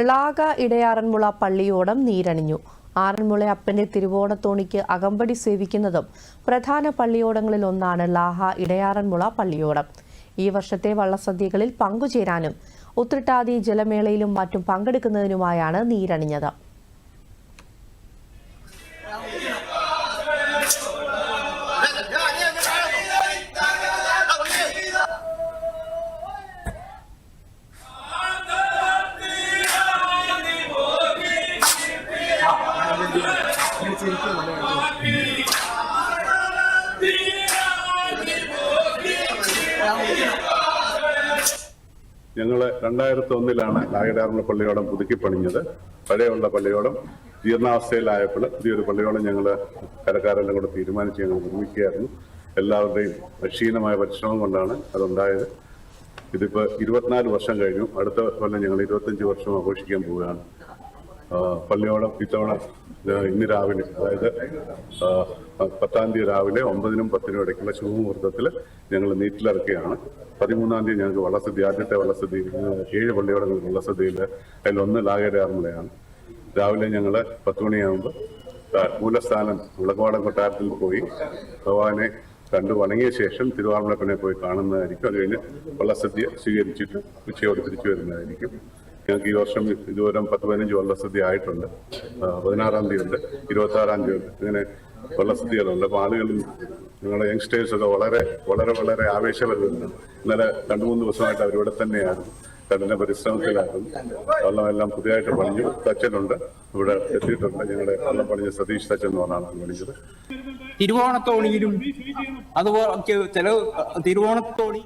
ളാക ഇടയാറന്മുള പള്ളിയോടം നീരണിഞ്ഞു. ആറന്മുള അപ്പന്റെ തിരുവോണത്തോണിക്ക് അകമ്പടി സേവിക്കുന്നതും പ്രധാന പള്ളിയോടങ്ങളിൽ ഒന്നാണ് ലാഹ ഇടയാറന്മുള പള്ളിയോടം. ഈ വർഷത്തെ വള്ളസദ്യകളിൽ പങ്കുചേരാനും ഉത്രട്ടാതി ജലമേളയിലും മറ്റും പങ്കെടുക്കുന്നതിനുമായാണ് നീരണിഞ്ഞത്. ഞങ്ങൾ രണ്ടായിരത്തി ഒന്നിലാണ് നാഗഡാറിന്റെ പള്ളിയോടം പുതുക്കി പണിഞ്ഞത്. പഴയുള്ള പള്ളിയോടം ജീർണാവസ്ഥയിലായപ്പോൾ പുതിയൊരു പള്ളിയോടം ഞങ്ങൾ കരക്കാരെല്ലാം കൂടെ തീരുമാനിച്ച് ഞങ്ങൾ നിർമ്മിക്കുകയായിരുന്നു. എല്ലാവരുടെയും ക്ഷീണമായ പരിശ്രമം കൊണ്ടാണ് അതുണ്ടായത്. ഇതിപ്പോൾ ഇരുപത്തിനാല് വർഷം കഴിഞ്ഞു. അടുത്ത കൊല്ലം ഞങ്ങൾ ഇരുപത്തഞ്ച് വർഷം ആഘോഷിക്കാൻ പോവുകയാണ്. ആ, പള്ളിയോടം ഇത്തവണ ഇന്ന് രാവിലെ അതായത് പത്താം തീയതി രാവിലെ ഒമ്പതിനും പത്തിനും ഇടയ്ക്കുള്ള ശുഭമുഹൂർത്തത്തിൽ ഞങ്ങൾ നീറ്റിലിറക്കുകയാണ്. പതിമൂന്നാം തീയതി ഞങ്ങൾക്ക് വള്ളസദ്യ ആദ്യത്തെ വള്ളസദ്യ ഏഴ് പള്ളിയോടങ്ങൾ വള്ളസദ്യയിൽ അതിലൊന്ന് ലാഗേരാറുമുളയാണ് രാവിലെ ഞങ്ങൾ പത്ത് മണിയാകുമ്പോൾ മൂലസ്ഥാനം വിളക്കവാടം കൊട്ടാരത്തിൽ പോയി ഭഗവാനെ കണ്ടു. വണങ്ങിയ ശേഷം തിരുവാമ്പളപ്പനെ പോയി കാണുന്നതായിരിക്കും. അത് കഴിഞ്ഞ് വള്ളസദ്യ സ്വീകരിച്ചിട്ട് ഉച്ചയോടെ തിരിച്ചു വരുന്നതായിരിക്കും. ഞങ്ങൾക്ക് ഈ വർഷം ഇതുവരെ പത്ത് പതിനഞ്ച് വള്ളസദ്യ ആയിട്ടുണ്ട് പതിനാറാം തീയതി ഉണ്ട് ഇരുപത്തി ആറാം തീയതി ഉണ്ട് ഇങ്ങനെ വള്ളസദ്യകളുണ്ട്. അപ്പൊ ആളുകൾ ഞങ്ങളുടെ യങ്സ്റ്റേഴ്സ് ഒക്കെ വളരെ വളരെ വളരെ ആവേശപരമാണ് ഇന്നലെ രണ്ടു മൂന്ന് ദിവസമായിട്ട് അവരിവിടെ തന്നെയായിരുന്നു. കഠിന പരിശ്രമത്തിലായിരുന്നു. വള്ളമെല്ലാം പുതിയതായിട്ട് പണിഞ്ഞു. തച്ചനുണ്ട്. ഇവിടെ എത്തിയിട്ടുണ്ട്. ഞങ്ങളുടെ വള്ളം പണിഞ്ഞ സതീഷ് തച്ചൻ എന്ന് പറഞ്ഞാണ് പണിഞ്ഞത് തിരുവോണത്തോണിയിലും അതുപോലെ ചില തിരുവോണത്തോണി